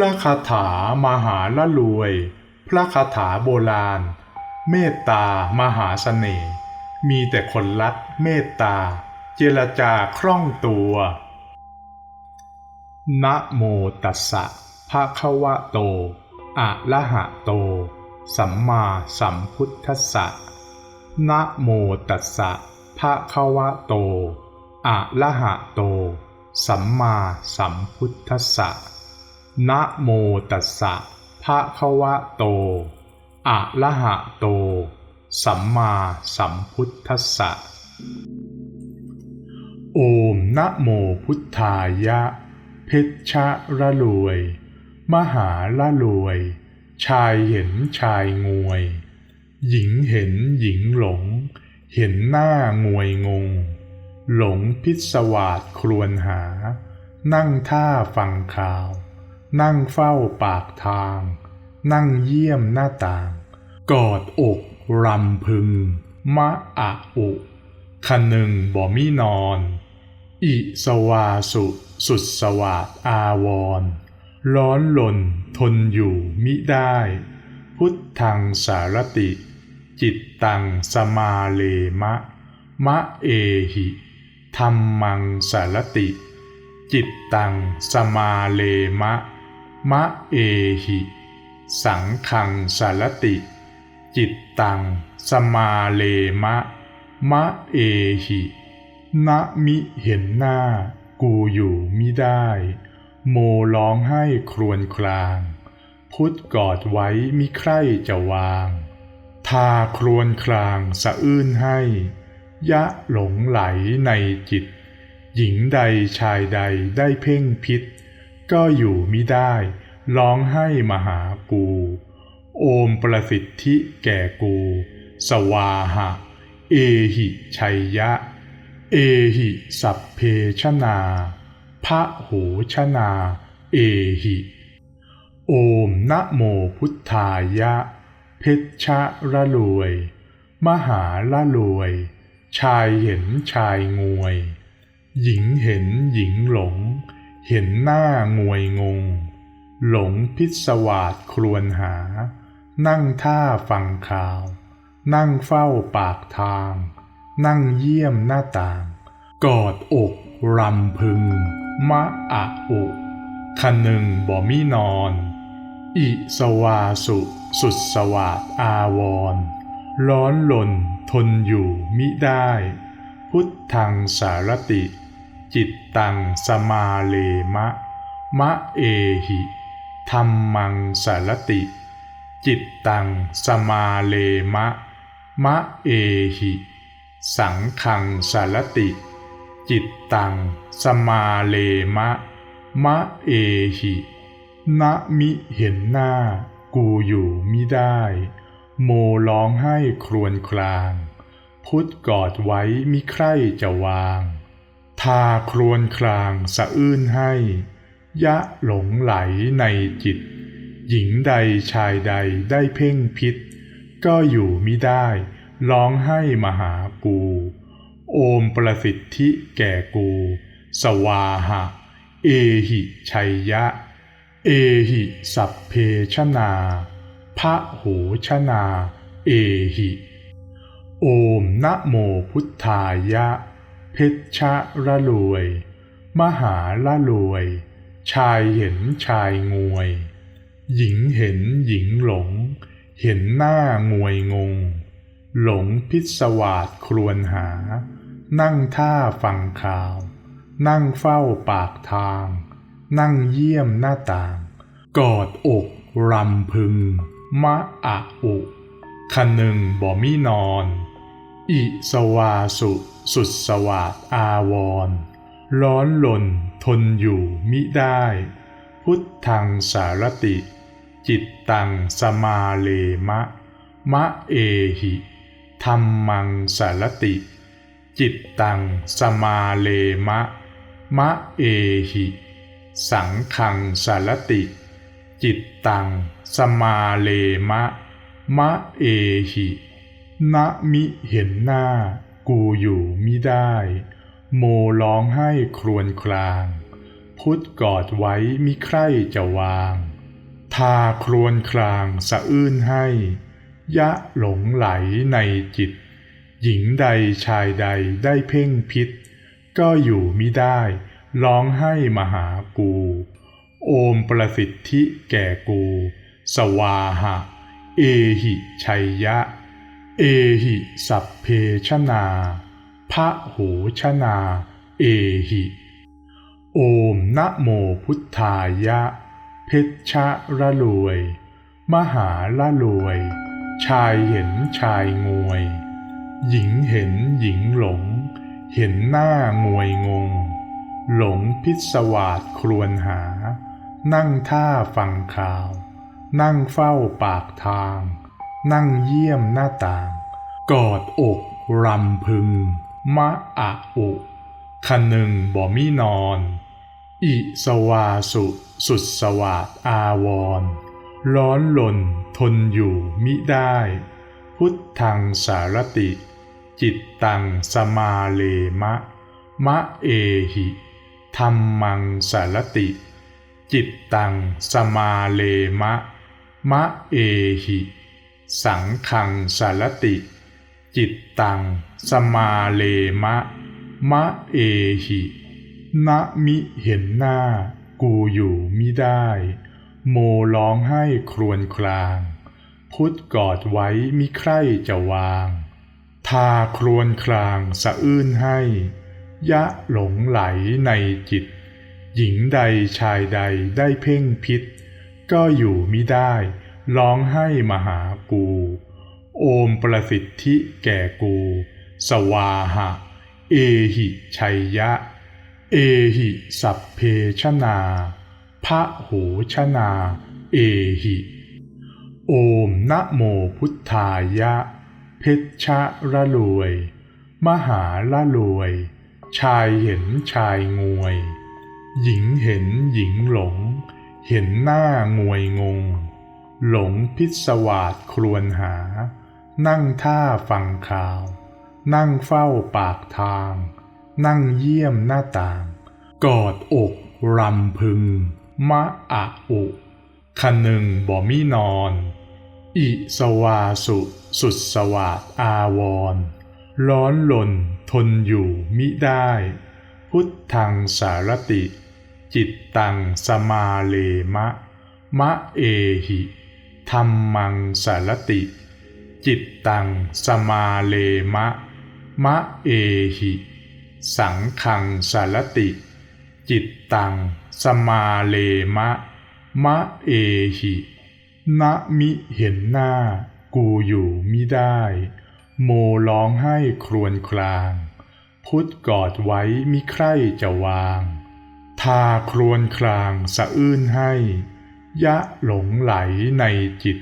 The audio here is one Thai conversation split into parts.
ระคาถามหาละรวย พระคาถาโบราณ เมตตามหาเสน่ห์มีแต่คนรักเมตตา เจรจาคล่องตัว นะโมตัสสะภะคะวะโต อะระหะโต สัมมาสัมพุทธัสสะนะโมตัสสะภะคะวะโต อะระหะโต สัมมาสัมพุทธัสสะ นะโมตัสสะภะคะวะโต อะระหะโต สัมมาสัมพุทธัสสะ โอมนะโมพุทธายะ เพชชะระรวย มหาละรวย ชายเห็นชายงวย หญิงเห็นหญิงหลง เห็นหน้างวยงง หลงพิศวาสครวนหา นั่งท่าฟังข่าว นั่งเฝ้าปากทาง นั่งเยี่ยมหน้าต่าง กอดอกรำพึง มะอะอุคนึงบ่มีนอน อิสวาสุสุดสวาดอาวร ร้อนหล่นทนอยู่มิได้ พุทธังสารติ จิตตังสมาเลมะ มะเอหิธรรมังสารติ จิตตังสมาเลมะ มะเอหิ สังขังสารติ จิตตัง สมาเลมะ มะเอหินะมิเห็นหน้า กูอยู่มิได้ โมร้องให้ครวญคราง พุทธกอดไว้มิใครจะวาง ทาครวญครางสะอื้นให้ ยะหลงไหลในจิต หญิงใดชายใดได้เพ่งพิษ ก็อยู่มิได้ ร้องให้มหากู โอมประสิทธิแก่กู สวาหะ เอหิชัยยะ เอหิสัพเพชนาพระโหชนา เอหิ โอมนะโมพุทธายะ เพชชะระรวย มหาละรวย ชายเห็นชายงวย หญิงเห็นหญิงหลง เห็นหน้างวยงง หลงพิศวาสครวนหา นั่งท่าฟังข่าว นั่งเฝ้าปากทาง นั่งเยี่ยมหน้าต่าง กอดอกรำพึง มะอะอุคะนึงบ่มีนอน อิสวาสุสุดสวาดอาวร ร้อนหล่นทนอยู่มิได้ พุทธังสารติ จิตตังสมาเลมะ มะเอหิธรรมังสารติ จิตตังสมาเลมะ มะเอหิ สังขังสารติ จิตตังสมาเลมะ มะเอหินะมิเห็นหน้า กูอยู่มิได้ โมร้องให้ครวญคราง พุทธกอดไว้มิใคร่จะวาง ทาครวญครางสะอื้นให้ ยะหลงไหลในจิต หญิงใดชายใดได้เพ่งพิษ ก็อยู่มิได้ ร้องให้มหากู โอมประสิทธิแก่กู สวาหะ เอหิชัยยะ เอหิสัพเพชนาพระโหชนา เอหิ โอมนะโมพุทธายะ เพชชะระรวย มหาละรวย ชายเห็นชายงวย หญิงเห็นหญิงหลง เห็นหน้างวยงง หลงพิศวาสครวนหา นั่งท่าฟังข่าว นั่งเฝ้าปากทาง นั่งเยี่ยมหน้าต่าง กอดอกรำพึง มะอะอุคะนึงบ่มีนอน อิสวาสุ สุดสวาดอาวร ร้อนหล่นทนอยู่มิได้ พุทธังสารติ จิตตังสมาเลมะ มะเอหิธรรมังสารติ จิตตังสมาเลมะ มะเอหิ สังขังสารติ จิตตังสมาเลมะ มะเอหิ นะมิเห็นหน้า กูอยู่มิได้ โมร้องให้ครวญคราง พุทธกอดไว้มิใคร่จะวาง ทาครวนครางสะอื้นให้ ยะหลงไหลในจิต หญิงใดชายใดได้เพ่งพิษ ก็อยู่มิได้ ร้องให้มาหากู โอมประสิทธิแก่กู สวาหะ เอหิชัยยะ เอหิสัพเพชนาพระโหชนา เอหิ โอมนะโมพุทธายะ เพชชะระรวย มหาละรวย ชายเห็นชายงวย หญิงเห็นหญิงหลง เห็นหน้างวยงง หลงพิศวาสครวนหา นั่งท่าฟังข่าว นั่งเฝ้าปากทาง นั่งเยี่ยมหน้าต่าง กอดอกรำพึง มะอะอุคะนึงบ่มีนอน อิสวาสุสุดสวาดอาวร ร้อนหล่นทนอยู่มิได้ พุทธังสารติ จิตตังสมาเลมะ มะเอหิธรรมังสารติ จิตตังสมาเลมะ มะเอหิ สังขังสารติ จิตตัง สมาเลมะ มะเอหิณมิเห็นหน้า กูอยู่มิได้ โมร้องให้ครวญคราง พุทธกอดไว้มิใครจะวาง ทาครวญครางสะอื้นให้ ยะหลงไหลในจิต หญิงใดชายใดได้เพ่งพิษ ก็อยู่มิได้ ร้องให้มหากู โอมประสิทธิแก่กู สวาหะ เอหิชัยยะ เอหิสัพเพชนาพระโหชนา เอหิ โอมนะโมพุทธายะ เพชชะระรวย มหาละรวย ชายเห็นชายงวย หญิงเห็นหญิงหลง เห็นหน้างวยงง หลงพิศวาสครวนหา นั่งท่าฟังข่าว นั่งเฝ้าปากทาง นั่งเยี่ยมหน้าต่าง กอดอกรำพึง มะอะอุคนึงบ่มีนอน อิสวาสุสุดสวาดอาวร ร้อนหล่นทนอยู่มิได้ พุทธังสารติ จิตตังสมาเลมะ มะเอหิ ธรรมังสารติ จิตตังสมาเลมะ มะเอหิ สังขังสารติ จิตตังสมาเลมะ มะเอหิณมิเห็นหน้า กูอยู่มิได้ โมร้องให้ครวญคราง พุทธกอดไว้มิใคร่จะวาง ทาครวญครางสะอื้นให้ ยะหลงไหลในจิต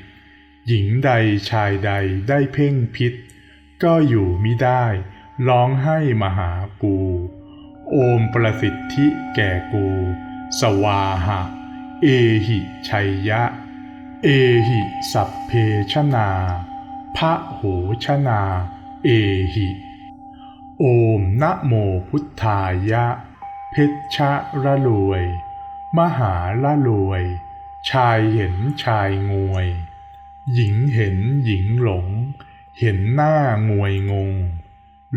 หญิงใดชายใดได้เพ่งพิษ ก็อยู่มิได้ ร้องให้มหากู โอมประสิทธิแก่กู สวาหะ เอหิชัยยะ เอหิสัพเพชนาพระโหชนา เอหิ โอมนะโมพุทธายะ เพชชะระรวย มหาละรวย ชายเห็นชายงวย หญิงเห็นหญิงหลง เห็นหน้างวยงง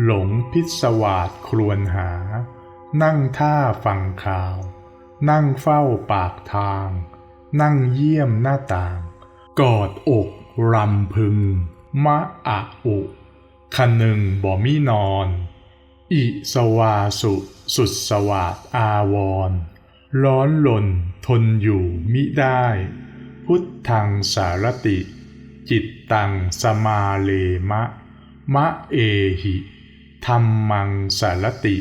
หลงพิศวาสครวนหา นั่งท่าฟังข่าว นั่งเฝ้าปากทาง นั่งเยี่ยมหน้าต่าง กอดอกรำพึง มะอะอุคะนึงบ่มีนอน อิสวาสุ สุดสวาดอาวร ร้อนหล่น ทนอยู่มิได้ พุทธังสารติ จิตตังสมาเลมะ มะเอหิธรรมังสารติ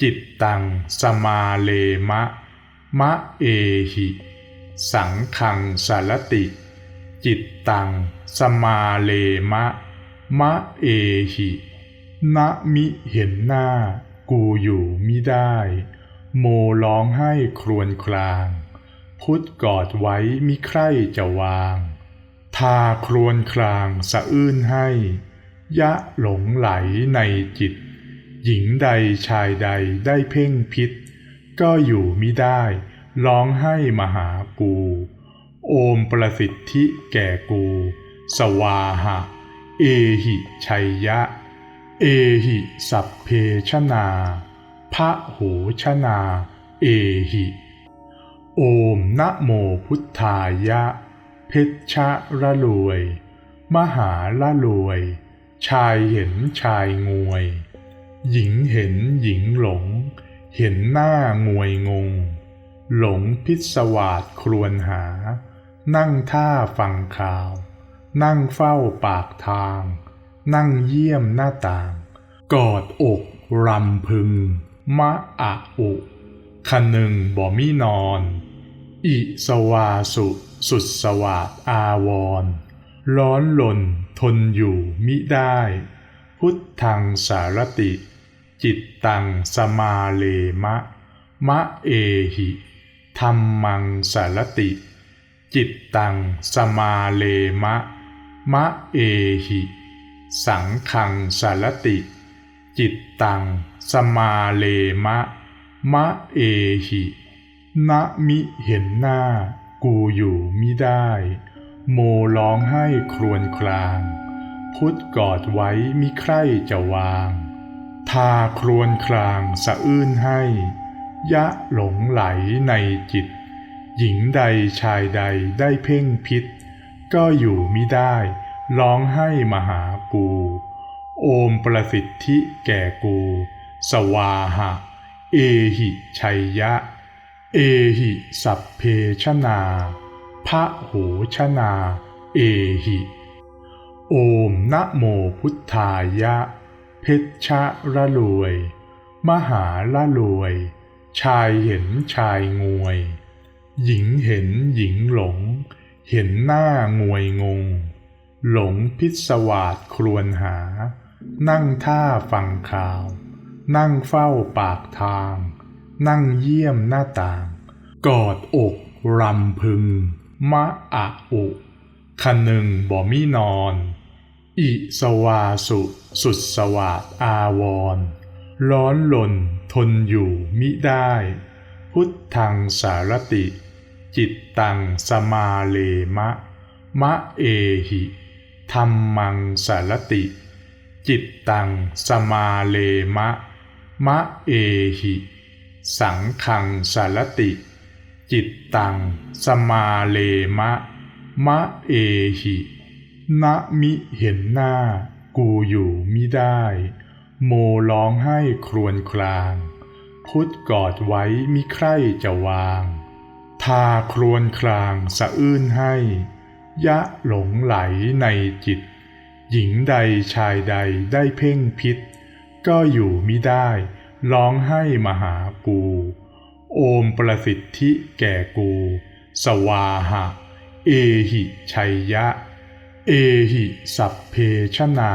จิตตังสมาเลมะ มะเอหิ สังขังสารติ จิตตังสมาเลมะ มะเอหิณมิเห็นหน้า กูอยู่มิได้ โมร้องให้ครวญคราง พุทธกอดไว้มิใคร่จะวาง ทาครวญครางสะอื้นให้ ยะหลงไหลในจิต หญิงใดชายใดได้เพ่งพิษ ก็อยู่มิได้ ร้องให้มหากู โอโอมประสิทธิแก่กู สวาหะ เอหิชัยยะ เอหิสัพเพชนา พระโหชนา เอหิ โอมนะโมพุทธายะ เพชชะระรวย มหาละรวย ชายเห็นชายงวย หญิงเห็นหญิงหลง เห็นหน้างวยงง หลงพิศวาสครวนหา นั่งท่าฟังข่าว นั่งเฝ้าปากทาง นั่งเยี่ยมหน้าต่าง กอดอกรำพึง มะอะอุคันหนึ่งบ่มีนอน อิสวาสุสุดสวาดอาวร ร้อนหล่นทนอยู่มิได้ พุทธังสารติ จิตตังสมาเลมะ มะเอหิธรรมังสารติ จิตตังสมาเลมะ มะเอหิ สังขังสารติ จิตตัง สมาเลมะ มะเอหินะมิเห็นหน้า กูอยู่มิได้ โมร้องให้ครวญคราง พุทธกอดไว้มิใครจะวาง ทาครวญครางสะอื้นให้ ยะหลงไหลในจิต หญิงใดชายใดได้เพ่งพิษ ก็อยู่มิได้ ร้องให้มาหากู โอมประสิทธิแก่กู สวาหะ เอหิชัยยะ เอหิสัพเพชนาพระโหชนา เอหิ โอมนะโมพุทธายะ เพชชะระรวย มหาละรวย ชายเห็นชายงวย หญิงเห็นหญิงหลง เห็นหน้างวยงง หลงพิศวาสครวนหา นั่งท่าฟังข่าว นั่งเฝ้าปากทาง นั่งเยี่ยมหน้าต่าง กอดอกรำพึง มะอะอุคันหนึ่งบ่มีนอน อิสวาสุสุดสวาดอาวร ร้อนหล่นทนอยู่มิได้ พุทธังสารติ จิตตังสมาเลมะ มะเอหิธรรมังสารติ จิตตังสมาเลมะ มะเอหิ สังขังสารติ จิตตัง สมาเลมะ มะเอหินะมิเห็นหน้า กูอยู่มิได้ โมร้องให้ครวญคราง พุทธกอดไว้มิใคร่จะวาง ทาครวญครางสะอื้นให้ ยะหลงไหลในจิต หญิงใดชายใดได้เพ่งพิษ ก็อยู่มิได้ ร้องให้มหากู โอมประสิทธิแก่กู สวาหะ เอหิชัยยะ เอหิสัพเพชนา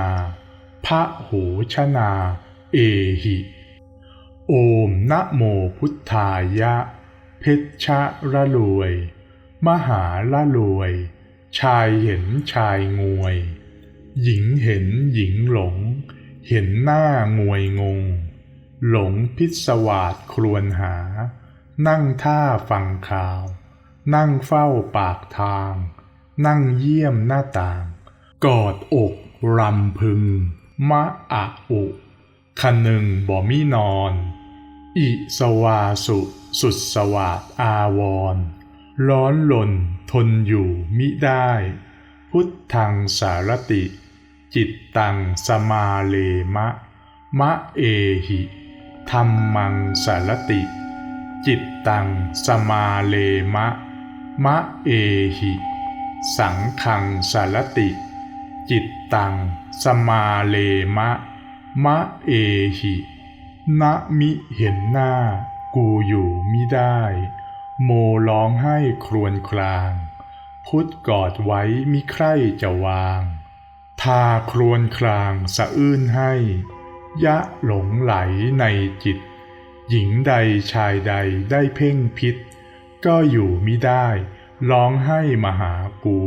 พระโหชนา เอหิ โอมนะโมพุทธายะ เพชชะระรวย มหาละรวย ชายเห็นชายงวย หญิงเห็นหญิงหลง เห็นหน้างวยงง หลงพิศวาสครวนหา นั่งท่าฟังข่าว นั่งเฝ้าปากทาง นั่งเยี่ยมหน้าต่าง กอดอกรำพึง มะอะอุคันหนึ่งบ่มีนอน อิสวาสุสุดสวาดอาวร ร้อนหล่นทนอยู่มิได้ พุทธังสารติ จิตตังสมาเลมะ มะเอหิธรรมังสารติ จิตตังสมาเลมะ มะเอหิ สังขังสารติ จิตตังสมาเลมะ มะเอหินะมิเห็นหน้า กูอยู่มิได้ โมร้องให้ครวญคราง พุทธกอดไว้มิใคร่จะวาง ทาครวญครางสะอื้นให้ ยะหลงไหลในจิต หญิงใดชายใดได้เพ่งพิษ ก็อยู่มิได้ ร้องให้มาหากู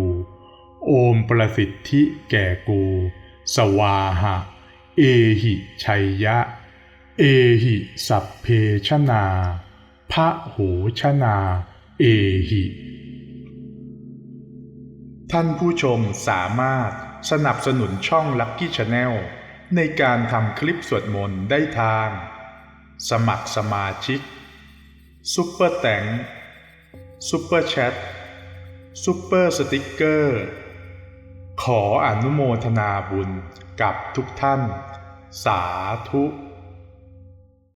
โอมประสิทธิแก่กู สวาหะ เอหิชัยยะ เอหิสัพเพชนาพระโหชนา เอหิ ท่านผู้ชมสามารถ สนับสนุนช่อง Lucky Channel ในการทำคลิปสวดมนต์ได้ทาง สมัครสมาชิกซุปเปอร์แตงซุปเปอร์แชทซุปเปอร์สติกเกอร์ ขออนุโมทนาบุญกับทุกท่าน สาธุ